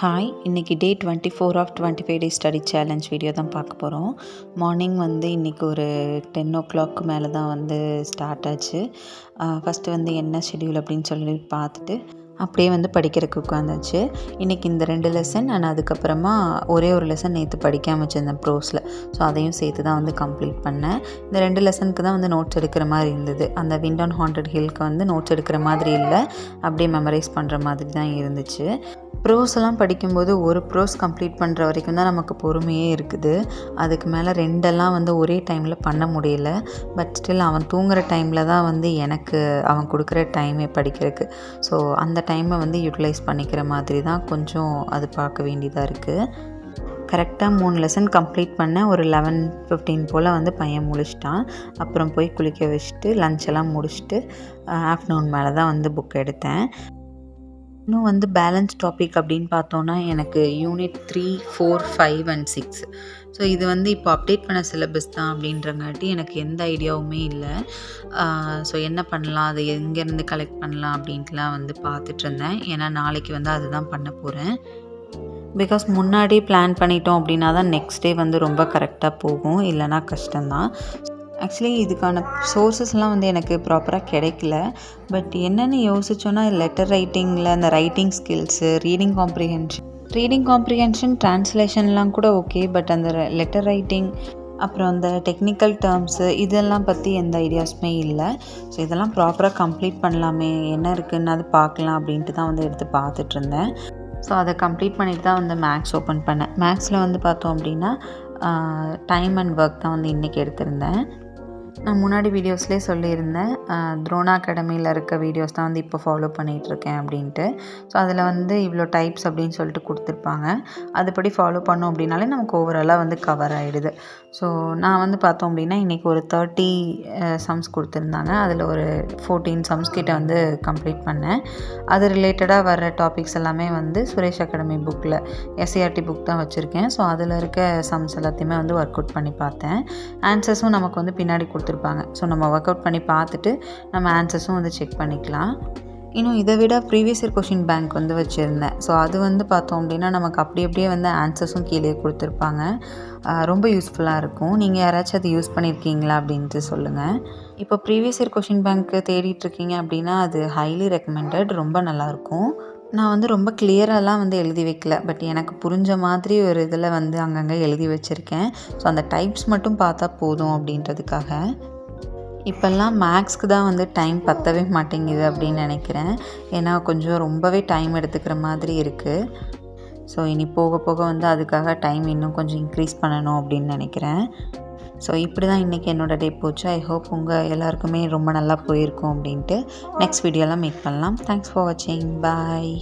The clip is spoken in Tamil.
ஹாய் இன்றைக்கி day twenty four of twenty five days study challenge video தான் பார்க்க போகிறோம் மார்னிங் வந்து இன்றைக்கி ஒரு டென் ஓ கிளாக் மேலே தான் வந்து ஸ்டார்ட் ஆச்சு. ஃபஸ்ட்டு வந்து என்ன ஷெடியூல் அப்படின்னு சொல்லி பார்த்துட்டு அப்படியே வந்து படிக்கிறதுக்கு உட்காந்துச்சு இன்றைக்கி இந்த ரெண்டு லெசன் அண்ட் அதுக்கப்புறமா ஒரே ஒரு லெசன் நேற்று படிக்காமல் வச்சுருந்தேன் ப்ரோஸில் ஸோ அதையும் சேர்த்து தான் வந்து கம்ப்ளீட் பண்ணேன். இந்த ரெண்டு லெசனுக்கு தான் வந்து நோட்ஸ் எடுக்கிற மாதிரி இருந்தது. அந்த விண்ட் ஆன் ஹாண்டட் ஹில்க்கு வந்து நோட்ஸ் எடுக்கிற மாதிரி இல்லை. அப்படியே மெமரைஸ் பண்ணுற மாதிரி தான் இருந்துச்சு. ப்ரோஸ் எல்லாம் படிக்கும்போது ஒரு ப்ரோஸ் கம்ப்ளீட் பண்ணுற வரைக்கும் தான் நமக்கு பொறுமையே இருக்குது. அதுக்கு மேலே ரெண்டெல்லாம் வந்து ஒரே டைமில் பண்ண முடியல. பட் ஸ்டில் அவன் தூங்குகிற டைமில் தான் வந்து எனக்கு அவன் கொடுக்குற டைமே படிக்கிறதுக்கு. ஸோ அந்த டைமை வந்து யூட்டிலைஸ் பண்ணிக்கிற மாதிரி தான் கொஞ்சம் அது பார்க்க வேண்டியதாக இருக்குது கரெக்டாக மூணு லெசன் கம்ப்ளீட் பண்ண ஒரு லெவன் ஃபிஃப்டீன் போல் வந்து பையன் முடிச்சிட்டான் அப்புறம் போய் குளிக்க வச்சுட்டு லஞ்செல்லாம் முடிச்சுட்டு ஆஃப்டர்நூன் மேலே தான் வந்து புக் எடுத்தேன். இன்னும் வந்து பேலன்ஸ் டாபிக் அப்படின்னு பார்த்தோன்னா எனக்கு unit three four five and six so இது வந்து இப்போ அப்டேட் பண்ண சிலபஸ் தான் அப்படின்றங்காட்டி எனக்கு எந்த ஐடியாவுமே இல்லை. ஸோ என்ன பண்ணலாம்? அதை எங்கேருந்து கலெக்ட் பண்ணலாம் அப்படின்ட்டுலாம் வந்து பார்த்துட்டு இருந்தேன். ஏன்னா நாளைக்கு வந்து அதுதான் பண்ண போகிறேன் பிகாஸ் முன்னாடி பிளான் பண்ணிட்டோம் அப்படின்னா தான் நெக்ஸ்ட் டே வந்து ரொம்ப கரெக்டாக போகும். இல்லைனா கஷ்டம்தான். ஆக்சுவலி இதுக்கான சோர்ஸஸ்லாம் வந்து எனக்கு ப்ராப்பராக கிடைக்கல. பட் என்னென்னு யோசிச்சோன்னா லெட்டர் ரைட்டிங்கில் அந்த writing skills reading comprehension reading comprehension ட்ரான்ஸ்லேஷன்லாம் கூட ஓகே பட் அந்த லெட்டர் ரைட்டிங் அப்புறம் அந்த டெக்னிக்கல் டேர்ம்ஸு இதெல்லாம் பற்றி எந்த ஐடியாஸுமே இல்லை. ஸோ இதெல்லாம் ப்ராப்பராக கம்ப்ளீட் பண்ணலாமே என்ன இருக்குன்னு அது பார்க்கலாம் அப்படின்ட்டு தான் வந்து எடுத்து பார்த்துட்டு இருந்தேன். ஸோ அதை கம்ப்ளீட் பண்ணிட்டு தான் வந்து மேக்ஸ் ஓப்பன் பண்ணேன். மேக்ஸில் வந்து பார்த்தோம் அப்படின்னா டைம் அண்ட் ஒர்க் தான் வந்து இன்றைக்கி எடுத்திருந்தேன். நான் முன்னாடி வீடியோஸ்லேயே சொல்லியிருந்தேன். த்ரோனா அகாடமியில் இருக்க வீடியோஸ் தான் வந்து இப்போ ஃபாலோ பண்ணிகிட்ருக்கேன் அப்படின்ட்டு. ஸோ அதில் வந்து இவ்வளோ டைப்ஸ் அப்படின்னு சொல்லிட்டு கொடுத்துருப்பாங்க. அதுபடி ஃபாலோ பண்ணோம் அப்படின்னாலே நமக்கு ஓவராலாக வந்து கவர் ஆகிடுது ஸோ நான் வந்து பார்த்தோம் அப்படின்னா இன்றைக்கி ஒரு தேர்ட்டி சம்ஸ் கொடுத்துருந்தாங்க. அதில் ஒரு ஃபோர்டீன் சம்ஸ் கிட்ட வந்து கம்ப்ளீட் பண்ணேன். அது ரிலேட்டடாக வர டாபிக்ஸ் எல்லாமே வந்து சுரேஷ் அகாடமி புக்கில் எஸ்சிஆர்டி புக் தான் வச்சுருக்கேன். ஸோ அதில் இருக்க சம்ஸ் எல்லாத்தையுமே வந்து ஒர்க் அவுட் பண்ணி பார்த்தேன். ஆன்சர்ஸும் நமக்கு வந்து பின்னாடி கொடுத்துருப்பாங்க. ஸோ நம்ம ஒர்க் அவுட் பண்ணி பார்த்துட்டு நம்ம ஆன்சர்ஸும் வந்து செக் பண்ணிக்கலாம். இன்னும் இதை விட ப்ரீவியஸ் இயர் கொஷின் பேங்க் வந்து வச்சுருந்தேன். ஸோ அது வந்து பார்த்தோம் அப்படின்னா நமக்கு அப்படி அப்படியே வந்து ஆன்சர்ஸும் கீழே கொடுத்துருப்பாங்க. ரொம்ப யூஸ்ஃபுல்லாக இருக்கும். நீங்கள் யாராச்சும் அது யூஸ் பண்ணியிருக்கீங்களா அப்படின்ட்டு சொல்லுங்கள் இப்போ ப்ரீவியஸ் இயர் கொஷின் பேங்க்கு தேடிட்டுருக்கீங்க அப்படின்னா அது ஹைலி ரெக்கமெண்டட் ரொம்ப நல்லாயிருக்கும் நான் வந்து ரொம்ப கிளியராலாம் வந்து எழுதி வைக்கல. பட் எனக்கு புரிஞ்ச மாதிரி ஒரு இதில் வந்து அங்கங்கே எழுதி வச்சுருக்கேன். ஸோ அந்த டைப்ஸ் மட்டும் பார்த்தா போதும் அப்படின்றதுக்காக. இப்போல்லாம் மேக்ஸ்க்கு தான் வந்து டைம் பத்தவே மாட்டேங்குது அப்படின்னு நினைக்கிறேன். ஏன்னா கொஞ்சம் ரொம்பவே டைம் எடுத்துக்கிற மாதிரி இருக்குது ஸோ இனி போக போக வந்து அதுக்காக டைம் இன்னும் கொஞ்சம் இன்க்ரீஸ் பண்ணணும் அப்படின்னு நினைக்கிறேன். ஸோ இப்படி தான் இன்றைக்கி என்னோடய டே போச்சு. ஐ ஹோப் உங்கள் எல்லாருக்குமே ரொம்ப நல்லா போயிருக்கும் அப்படின்ட்டு நெக்ஸ்ட் வீடியோலாம் மீட் பண்ணலாம். தேங்க்ஸ் ஃபார் வாட்சிங் பாய்